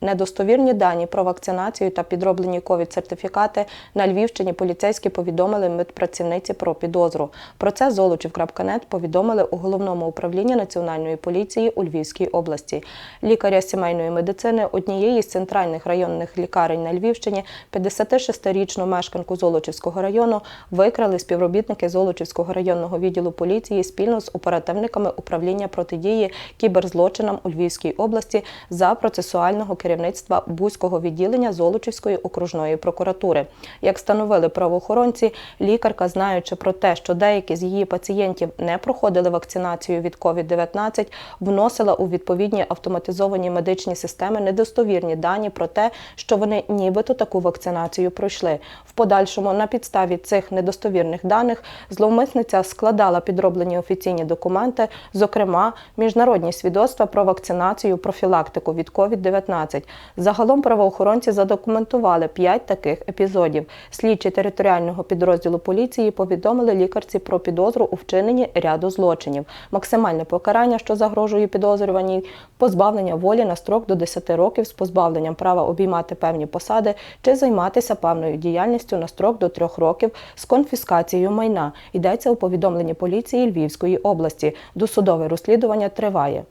недостовірні дані про вакцинацію та підроблені ковід-сертифікати на Львівщині поліцейські повідомили медпрацівниці про підозру. Про це Золочів.нет повідомили у головному управлінні Національної поліції у Львівській області. Лікаря сімейної медицини однієї з центральних районних лікарень на Львівщині, 56-річну мешканку Золочівського району, викрали співробітники Золочівського районного відділу поліції спільно з оперативниками управління протидії кіберзлочинам у Львівській області за процесуального керівництва Бузького відділення Золочівської окружної прокуратури. Як встановили правоохоронці, лікарка, знаючи про те, що деякі з її пацієнтів не проходили вакцинацію від COVID-19, вносила у відповідні автоматизовані медичні системи недостовірні дані про те, що вони нібито таку вакцинацію пройшли. В подальшому на підставі цих недостовірних даних зловмисниця складала підроблені офіційні документи, зокрема міжнародні свідоцтва про вакцинацію профілактику від COVID-19. Загалом правоохоронці задокументували п'ять таких епізодів. Слідчі територіального підрозділу поліції повідомили лікарці про підозру у вчиненні ряду злочинів. Максимальне покарання, що загрожує підозрюваній, позбавлення волі на строк до 10 років з позбавленням права обіймати певні посади чи займатися певною діяльністю на строк до 3 років з конфіскацією майна. Йдеться у повідомленні поліції Львівської області. Досудове розслідування триває.